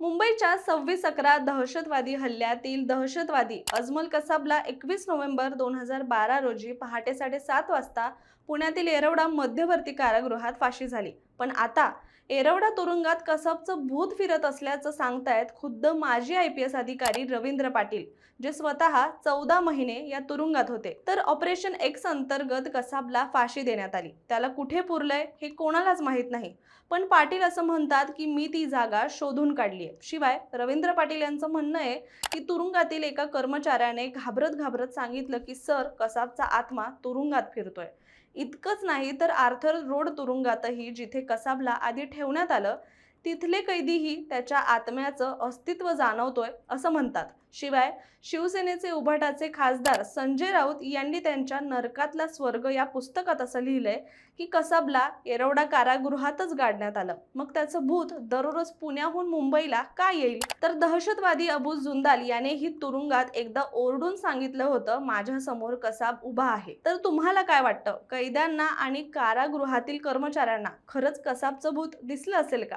मुंबईच्या सव्वीस अकरा दहशतवादी हल्ल्यातील दहशतवादी अजमल कसाबला एकवीस नोव्हेंबर दोन हजार बारा रोजी पहाटे साडेसात वाजता पुण्यातील येरवडा मध्यवर्ती कारागृहात फाशी झाली. पण आता येरवडा तुरुंगात कसाबचं भूत फिरत असल्याचं सांगतायत खुद्द माजी आय पी एस अधिकारी रवींद्र पाटील जे स्वतः चौदा महिने या तुरुंगात होते. तर ऑपरेशन एक्स अंतर्गत कसाबला फाशी देण्यात आली. त्याला कुठे पुरलंय हे कोणालाच माहीत नाही. पण पाटील असं म्हणतात की मी ती जागा शोधून काढली आहे शिवाय रवींद्र पाटील यांचं म्हणणं आहे की तुरुंगातील एका कर्मचाऱ्याने घाबरत घाबरत सांगितलं की सर कसाबचा आत्मा तुरुंगात फिरतोय. इतकंच नाही तर आर्थर रोड तुरुंगातही जिथे कसाबला आधी ठेवण्यात आलं तिथले कैदीही त्याच्या आत्म्याचं अस्तित्व जाणवतोय असं म्हणतात. शिवाय शिवसेनेचे उभाटाचे खासदार संजय राऊत यांनी त्यांच्या नरकातला स्वर्ग या पुस्तकात असं लिहिलंय की कसाबला येरवडा कारागृहातच गाडण्यात आलं. मग त्याचं भूत दररोज पुण्याहून मुंबईला का येईल? तर दहशतवादी अबू जुंदाल याने ही तुरुंगात एकदा ओरडून सांगितलं होतं माझ्यासमोर कसाब उभा आहे. तर तुम्हाला काय वाटतं? कैद्यांना आणि कारागृहातील कर्मचाऱ्यांना खरंच कसाबचं भूत दिसलं असेल का?